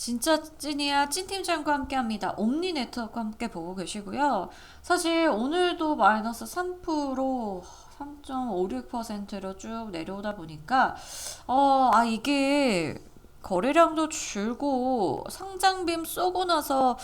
진짜 찐이야 찐팀장과 함께합니다. 옴니 네트워크와 함께 보고 계시고요. 사실 오늘도 마이너스 3% 3.56%로 쭉 내려오다 보니까 어, 아 이게 거래량도 줄고 상장빔 쏘고 나서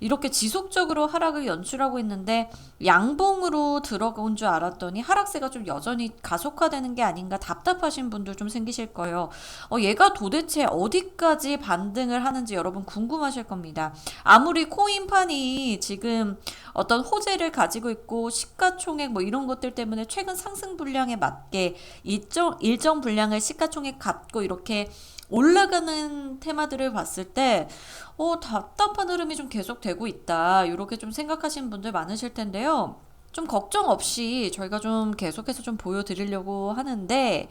이렇게 지속적으로 하락을 연출하고 있는데 양봉으로 들어온 줄 알았더니 하락세가 좀 여전히 가속화되는 게 아닌가 답답하신 분들 좀 생기실 거예요. 어, 얘가 도대체 어디까지 반등을 하는지 여러분 궁금하실 겁니다. 아무리 코인판이 지금 어떤 호재를 가지고 있고 시가총액 뭐 이런 것들 때문에 최근 상승 분량에 맞게 일정 일정 분량을 시가총액 갖고 이렇게 올라가는 테마들을 봤을 때, 어, 답답한 흐름이 좀 계속되고 있다. 이렇게 좀 생각하시는 분들 많으실 텐데요. 좀 걱정 없이 저희가 좀 계속해서 좀 보여드리려고 하는데,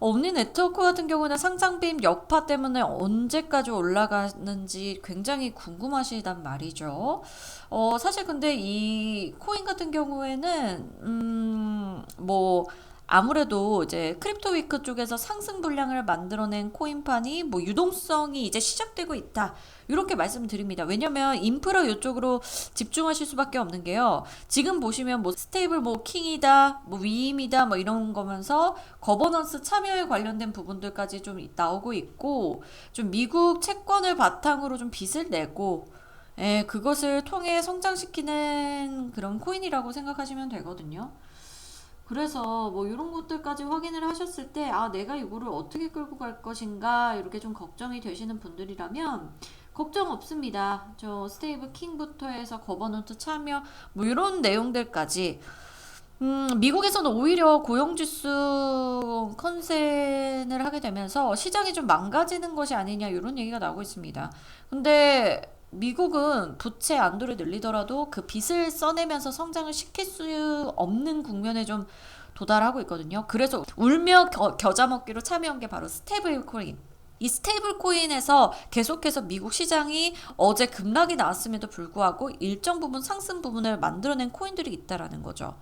옴니 네트워크 같은 경우는 상장빔 여파 때문에 언제까지 올라가는지 굉장히 궁금하시단 말이죠. 어, 사실 근데 이 코인 같은 경우에는, 음, 뭐, 아무래도 이제 크립토 위크 쪽에서 상승 분량을 만들어낸 코인판이 뭐 유동성이 이제 시작되고 있다. 이렇게 말씀드립니다. 왜냐면 인프라 이쪽으로 집중하실 수밖에 없는 게요. 지금 보시면 뭐 스테이블 뭐 킹이다, 뭐 위임이다, 뭐 이런 거면서 거버넌스 참여에 관련된 부분들까지 좀 나오고 있고 좀 미국 채권을 바탕으로 좀 빚을 내고 예, 그것을 통해 성장시키는 그런 코인이라고 생각하시면 되거든요. 그래서 뭐 이런 것들까지 확인을 하셨을 때, 아, 내가 이거를 어떻게 끌고 갈 것인가, 이렇게 좀 걱정이 되시는 분들이라면, 걱정 없습니다. 저 스테이블 킹부터 해서 거버넌트 참여, 뭐 이런 내용들까지. 음, 미국에서는 오히려 고용지수 컨센을 하게 되면서 시장이 좀 망가지는 것이 아니냐, 이런 얘기가 나오고 있습니다. 근데 미국은 부채 안도를 늘리더라도 그 빚을 써내면서 성장을 시킬 수 없는 국면에 좀 도달하고 있거든요. 그래서 울며 겨, 겨자 먹기로 참여한 게 바로 스테이블 코인. 이 스테이블 코인에서 계속해서 미국 시장이 어제 급락이 나왔음에도 불구하고 일정 부분 상승 부분을 만들어낸 코인들이 있다라는 거죠.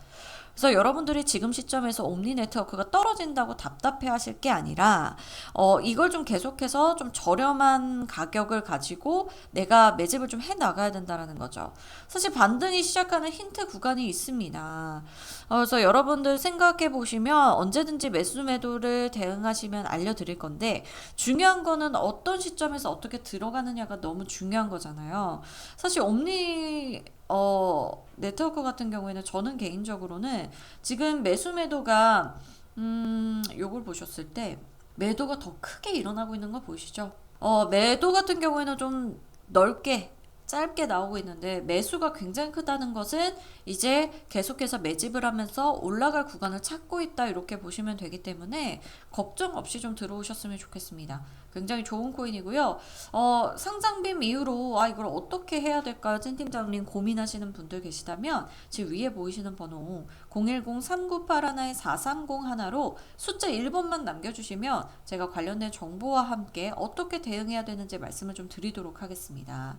그래서 여러분들이 지금 시점에서 옴니 네트워크가 떨어진다고 답답해 하실 게 아니라, 어, 이걸 좀 계속해서 좀 저렴한 가격을 가지고 내가 매집을 좀 해 나가야 된다라는 거죠. 사실 반등이 시작하는 힌트 구간이 있습니다. 어, 그래서 여러분들 생각해 보시면 언제든지 매수 매도를 대응하시면 알려드릴 건데, 중요한 거는 어떤 시점에서 어떻게 들어가느냐가 너무 중요한 거잖아요. 사실 옴니 어, 네트워크 같은 경우에는 저는 개인적으로는 지금 매수 매도가 음, 요걸 보셨을 때 매도가 더 크게 일어나고 있는 거 보이시죠? 어, 매도 같은 경우에는 좀 넓게 짧게 나오고 있는데 매수가 굉장히 크다는 것은 이제 계속해서 매집을 하면서 올라갈 구간을 찾고 있다 이렇게 보시면 되기 때문에 걱정 없이 좀 들어오셨으면 좋겠습니다. 굉장히 좋은 코인이고요. 어, 상장빔 이후로 아 이걸 어떻게 해야 될까요? 찐 팀장님 고민하시는 분들 계시다면 지금 위에 보이시는 번호 010-3981-4301 하나로 숫자 1번만 남겨주시면 제가 관련된 정보와 함께 어떻게 대응해야 되는지 말씀을 좀 드리도록 하겠습니다.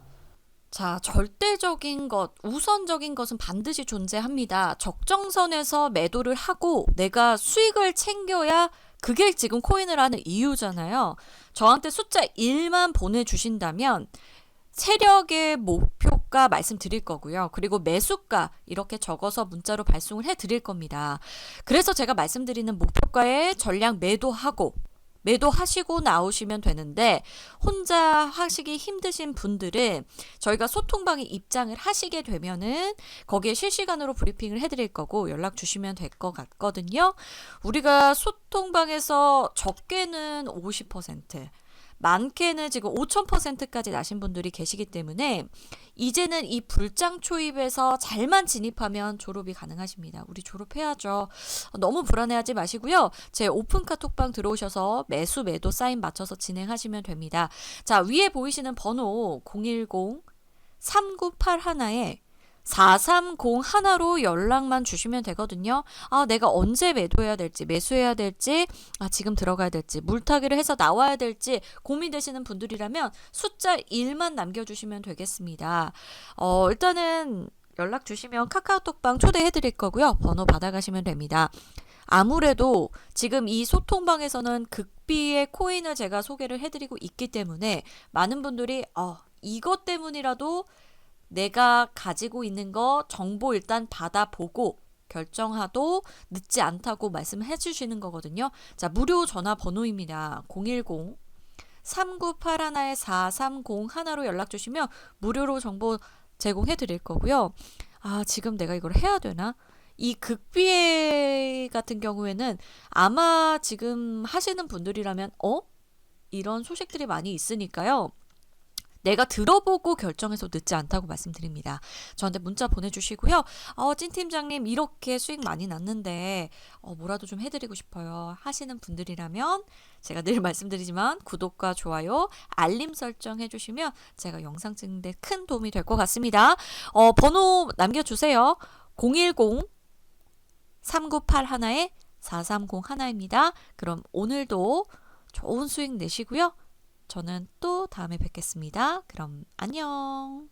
자, 절대적인 것, 우선적인 것은 반드시 존재합니다. 적정선에서 매도를 하고 내가 수익을 챙겨야 그게 지금 코인을 하는 이유잖아요. 저한테 숫자 1만 보내주신다면 세력의 목표가 말씀드릴 거고요. 그리고 매수가 이렇게 적어서 문자로 발송을 해 드릴 겁니다. 그래서 제가 말씀드리는 목표가에 전량 매도하고 매도하시고 나오시면 되는데 혼자 하시기 힘드신 분들은 저희가 소통방에 입장을 하시게 되면은 거기에 실시간으로 브리핑을 해드릴 거고 연락 주시면 될 것 같거든요. 우리가 소통방에서 적게는 50% 많게는 지금 5,000%까지 나신 분들이 계시기 때문에 이제는 이 불장 초입에서 잘만 진입하면 졸업이 가능하십니다. 우리 졸업해야죠. 너무 불안해하지 마시고요. 제 오픈 카톡방 들어오셔서 매수 매도 사인 맞춰서 진행하시면 됩니다. 자, 위에 보이시는 번호 010 3981에 430 하나로 연락만 주시면 되거든요. 아, 내가 언제 매도해야 될지, 매수해야 될지, 아, 지금 들어가야 될지, 물타기를 해서 나와야 될지 고민되시는 분들이라면 숫자 1만 남겨주시면 되겠습니다. 어, 일단은 연락 주시면 카카오톡방 초대해 드릴 거고요. 번호 받아가시면 됩니다. 아무래도 지금 이 소통방에서는 극비의 코인을 제가 소개를 해드리고 있기 때문에 많은 분들이 어, 이것 때문이라도 내가 가지고 있는 거 정보 일단 받아보고 결정하도 늦지 않다고 말씀해 주시는 거거든요. 자, 무료 전화 번호입니다. 010 3981에 4301로 연락 주시면 무료로 정보 제공해 드릴 거고요. 아, 지금 내가 이걸 해야 되나? 이 극비회 같은 경우에는 아마 지금 하시는 분들이라면 어? 이런 소식들이 많이 있으니까요. 내가 들어보고 결정해서 늦지 않다고 말씀드립니다. 저한테 문자 보내주시고요. 어, 찐 팀장님 이렇게 수익 많이 났는데 어, 뭐라도 좀 해드리고 싶어요. 하시는 분들이라면 제가 늘 말씀드리지만 구독과 좋아요, 알림 설정 해주시면 제가 영상 찍는데 큰 도움이 될 것 같습니다. 어, 번호 남겨주세요. 010 3981에 4301입니다. 그럼 오늘도 좋은 수익 내시고요. 저는 또 다음에 뵙겠습니다. 그럼 안녕.